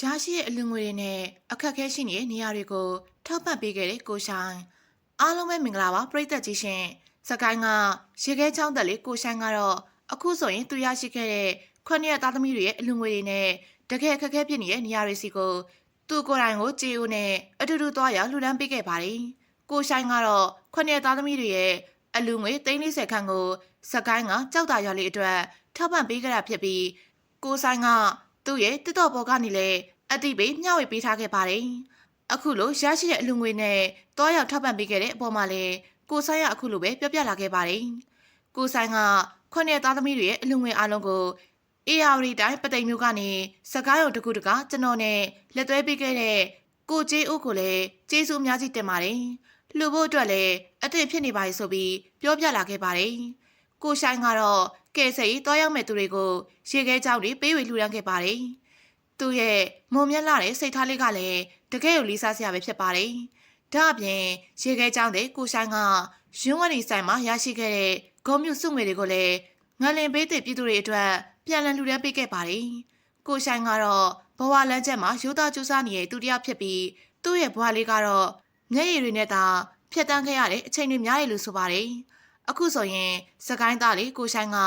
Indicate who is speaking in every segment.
Speaker 1: ရရှိတဲ့အလူငွေတွေနဲ့အခက်အခဲရှိနေတဲ့နေရာတွေကိုထောက်ပံ့ပေးခဲ့တဲ့ကိုဆိုင်အားလုံးပဲမင်္ဂလာပါပရိသတ်ကြီးရှင်စကိုင်းကရေခဲချောင်းတက်လေးကိုဆိုင်ကတော့အခုဆိုရင်သူရရှိခဲ့တဲ့ခွန်းရက်သားသမီးတွေရဲ့အလူငွေတွေနဲ့တကယ်အခက်အခဲဖြစ်နေတဲ့နေရာတွေစီကိုသူကိုယ်တိုင်ကိုကြေအိုနဲ့အတူတူသွားရောက်လှူဒန်းပေးခဲ့ပါတယ်ကိုဆိုင်ကတော့ခွန်းရက်သားသမီးတွေရဲ့အလူငွေ340ခန်းကိုစကိုင်းကကြောက်တာရွာလေးအတွက်ထောက်ပံ့ပေးခဲ့တာဖြစ်ပြီးကိုဆိုင်က သူ့ရဲ့တစ်တော်ပေါ်ကနေလည်းအတိပေးမျှဝေပေးထားခဲ့ပါတယ်။အခုလိုရရှိတဲ့အလူငွေနဲ့တောရောက်ထောက်ပံ့ပေးခဲ့တဲ့အပေါ်မှာလည်းကိုဆိုင်ရအခုလိုပဲပြောပြလာခဲ့ပါတယ်။ကိုဆိုင်ကခွနဲ့သားသမီးတွေရဲ့အလူငွေအလုံးကိုအေယာဝတီတိုင်းပသိမ်မျိုးကနေစကားရုံတကူတကကျွန်တော်နဲ့လက်သွဲပေးခဲ့တဲ့ကိုကျေးဦးကိုလည်းကျေးဇူးအများကြီးတင်ပါတယ်။လူဖို့အတွက်လည်းအသင့်ဖြစ်နေပါ යි ဆိုပြီးပြောပြလာခဲ့ပါတယ်။ကိုဆိုင်ကတော့ ကဲဆယ်ရီတောရောက်မဲ့သူတွေကိုရေခဲကြောက်တွေပေးဝေလှူဒန်းခဲ့ပါတယ်။သူ့ရဲ့မုံမြက်လာတဲ့စိတ်ထားလေးကလည်းတကယ်ကိုလေးစားစရာပဲဖြစ်ပါတယ်။ဒါအပြင်ရေခဲကြောက်တဲ့ကိုဆိုင်ကရွန်းဝရီဆိုင်မှာရရှိခဲ့တဲ့ဂုံမြူစုငွေတွေကိုလည်းငလင်ပေးတဲ့ပြည်သူတွေအတွက်ပြန်လည်လှူဒန်းပေးခဲ့ပါတယ်။ကိုဆိုင်ကတော့ဘဝလမ်းချက်မှာရိုးသားကြိုးစားနေတဲ့သူတစ်ယောက်ဖြစ်ပြီးသူ့ရဲ့ဘဝလေးကတော့မျက်ရည်တွေနဲ့သာဖြတ်တန်းခဲ့ရတဲ့အချိန်တွေများတယ်လို့ဆိုပါတယ်။ အခုဆိုရင်စကိုင်းသားလေးကိုဆိုင်က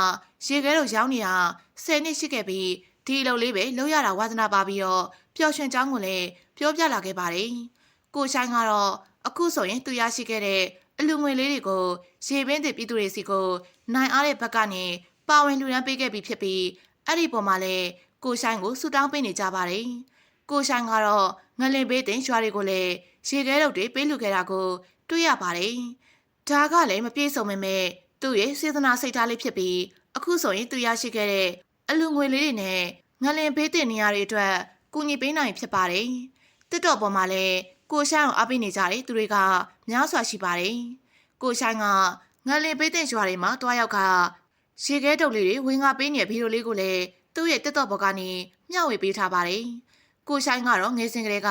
Speaker 1: ရေခဲတော့ရောင်းနေတာ10နှစ်ရှိခဲ့ပြီးဒီအလုပ်လေးပဲလုပ်ရတာဝါသနာပါပြီးတော့ပျော်ရွှင်ကြောင်းကိုလည်းပြောပြလာခဲ့ပါတယ်။ကိုဆိုင်ကတော့အခုဆိုရင်သူရရှိခဲ့တဲ့အလူငွေလေးတွေကိုရေပင်းတဲ့ပြည်သူတွေစီကိုနိုင်အားတဲ့ဘက်ကနေပါဝင်လူရန်ပေးခဲ့ပြီးဖြစ်ပြီးအဲ့ဒီပုံမှာလည်းကိုဆိုင်ကိုဆူတောင်းပေးနေကြပါတယ်။ကိုဆိုင်ကတော့ငလင်ပေးတဲ့ရွာတွေကိုလည်းရေခဲတော့တွေပေးလူခဲ့တာကိုတွေ့ရပါတယ်။ ဒါကလည်းမပြေဆုံးမမဲ့သူ့ရဲ့စေတနာစိတ်ထားလေးဖြစ်ပြီးအခုဆိုရင်သူရရှိခဲ့တဲ့အလူငွေလေးတွေနဲ့ငလင်ဘေးတင်နေရတဲ့အတွက်ကူညီပေးနိုင်ဖြစ်ပါတယ်။တစ်တော်ပေါ်မှာလည်းကိုရှိုင်းကိုအားပေးနေကြတဲ့သူတွေကများစွာရှိပါတယ်။ကိုရှိုင်းကငလင်ဘေးတင်ရွာတွေမှာတွားရောက်ကရေခဲတုပ်လေးတွေဝင်ငါပေးနေတဲ့ဗီဒီယိုလေးကိုလည်းသူ့ရဲ့တစ်တော်ပေါ်ကနေမျှဝေပေးထားပါတယ်။ကိုရှိုင်းကတော့ငယ်စဉ်ကလေးက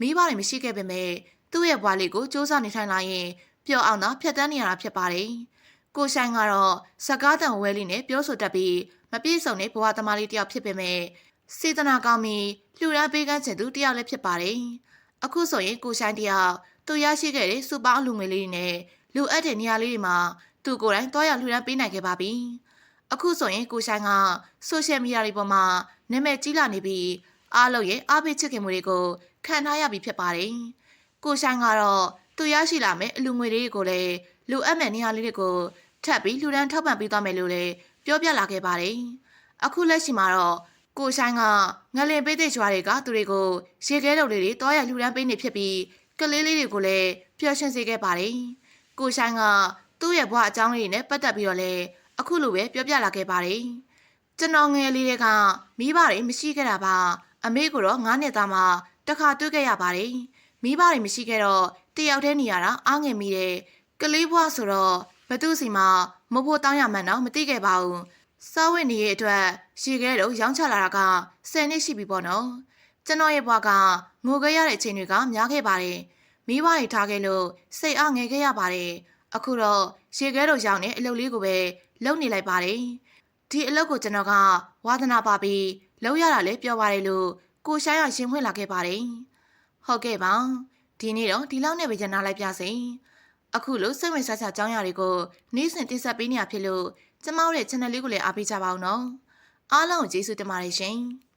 Speaker 1: မိဘတွေမရှိခဲ့ပေမဲ့သူ့ရဲ့ဘွားလေးကိုစူးစမ်းနေထိုင်လာရင် ပျော်အောင်သာဖြတ်တန်းနေရတာဖြစ်ပါတယ်။ကိုဆိုင်ကတော့စကားတန်ဝဲလေးနဲ့ပြောဆိုတတ်ပြီးမပြည့်စုံတဲ့ဘဝသမားလေးတစ်ယောက်ဖြစ်ပေမဲ့စေတနာကောင်းပြီးလှူဒန်းပေးကမ်းချင်သူတစ်ယောက်လည်းဖြစ်ပါတယ်။အခုဆိုရင်ကိုဆိုင်တယောက်သူရရှိခဲ့တဲ့စူပါအလူငွေလေးတွေနဲ့လူအပ်တဲ့နေရာလေးတွေမှာသူကိုယ်တိုင်တွားရောက်လှူဒန်းပေးနိုင်ခဲ့ပါပြီ။အခုဆိုရင်ကိုဆိုင်ကဆိုရှယ်မီဒီယာတွေပေါ်မှာနာမည်ကြီးလာနေပြီးအားလုံးရဲ့အားပေးချစ်ခင်မှုတွေကိုခံထားရပြီဖြစ်ပါတယ်။ကိုဆိုင်ကတော့ သူရရှိလာမယ့်အလူငွေလေးတွေကိုလည်းလူအပ်မဲ့နေရာလေးတွေကိုထပ်ပြီးလှူဒန်းထောက်ပံ့ပေးသွားမယ်လို့လည်းပြောပြလာခဲ့ပါတယ်။အခုလက်ရှိမှာတော့ကိုဆိုင်ကငလင်ပေးတဲ့ကြွားတွေကသူတွေကိုရေခဲတုပ်လေးတွေတောရလှူဒန်းပေးနေဖြစ်ပြီးကလေးလေးတွေကိုလည်းပျော်ရွှင်စေခဲ့ပါတယ်။ကိုဆိုင်ကသူ့ရဲ့ဘဝအကြောင်းလေးတွေနဲ့ပတ်သက်ပြီးတော့လည်းအခုလိုပဲပြောပြလာခဲ့ပါတယ်။ကျွန်တော်ငယ်လေးတွေကမိဘတွေမရှိခဲ့တာပါအမေကိုတော့9နှစ်သားမှတခါတွေ့ခဲ့ရပါတယ် မိဘတွေမရှိခဲ့တော့တယောက်တည်းနေရတာအားငယ်မိတယ်ကလေးဘွားဆိုတော့ဘသူစီမှာမဖို့တောင်းရမှန်းတော့မသိခဲ့ပါဘူးစားဝတ်နေရဲ့အတွက်ရေခဲတော့ရောင်းချလာတာက10နှစ်ရှိပြီပေါ့နော်ကျွန်တော်ရဲ့ဘွားကငိုခဲ့ရတဲ့အချိန်တွေကများခဲ့ပါတယ်မိဘတွေထားခဲ့လို့စိတ်အားငယ်ခဲ့ရပါတယ်အခုတော့ရေခဲတော့ရောင်းနေအလုပ်လေးကိုပဲလုပ်နေလိုက်ပါတယ်ဒီအလုပ်ကိုကျွန်တော်ကဝါသနာပါပြီးလုပ်ရတာလည်းပြောပါတယ်လို့ကိုရှိုင်းရရှင်းဖွင့်လာခဲ့ပါတယ်။ ဟုတ်ကဲ့ပါ။ဒီနေ့တော့ဒီလောက်နဲ့ပဲညနာလိုက်ပြစေ။အခုလိုစိတ်ဝင်စားစရာအကြောင်းအရာတွေကိုနေ့စဉ်တင်ဆက်ပေးနေရဖြစ်လို့ကျမတို့ရဲ့ channel လေးကိုလည်းအားပေးကြပါဦးနော်။အားလုံးကိုကျေးဇူးတင်ပါတယ်ရှင်။